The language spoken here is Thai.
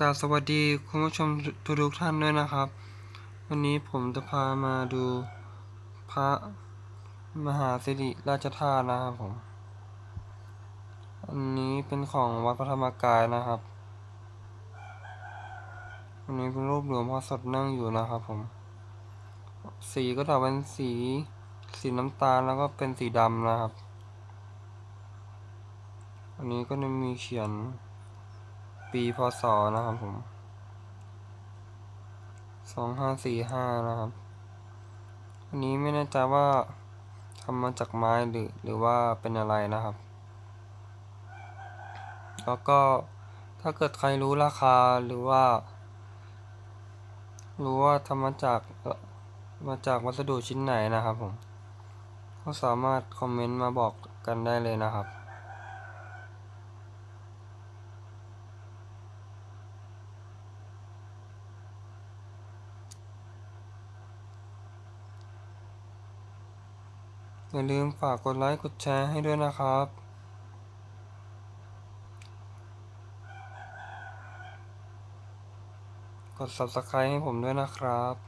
กราบสวัสดีคุณผู้ชมทุกทุกท่านด้วยนะครับ วันนี้ผมจะพามาดูพระมหาสิริราชธาตุนะครับผม อันนี้เป็นของวัดพระธรรมกายนะครับอันนี้เป็นรูปหลวงพ่อสดนั่งอยู่นะครับผม สีก็จะเป็นสีสีน้ำตาลแล้วก็เป็นสีดำนะครับ อันนี้ก็จะมีเขียน ปีพศนะครับผมสองห้าสี่ห้านะครับ อันนี้ไม่แน่ใจว่าทำมาจากไม้หรือหรือว่าเป็นอะไรนะครับ แล้วก็ถ้าเกิดใครรู้ราคาหรือว่า รู้ว่าทำมาจากมาจากวัสดุชิ้นไหนนะครับผม ก็สามารถคอมเมนต์มาบอกกันได้เลยนะครับ อย่าลืมฝากกดไลค์กดแชร์ให้ด้วยนะครับ กด subscribe ให้ผมด้วยนะครับ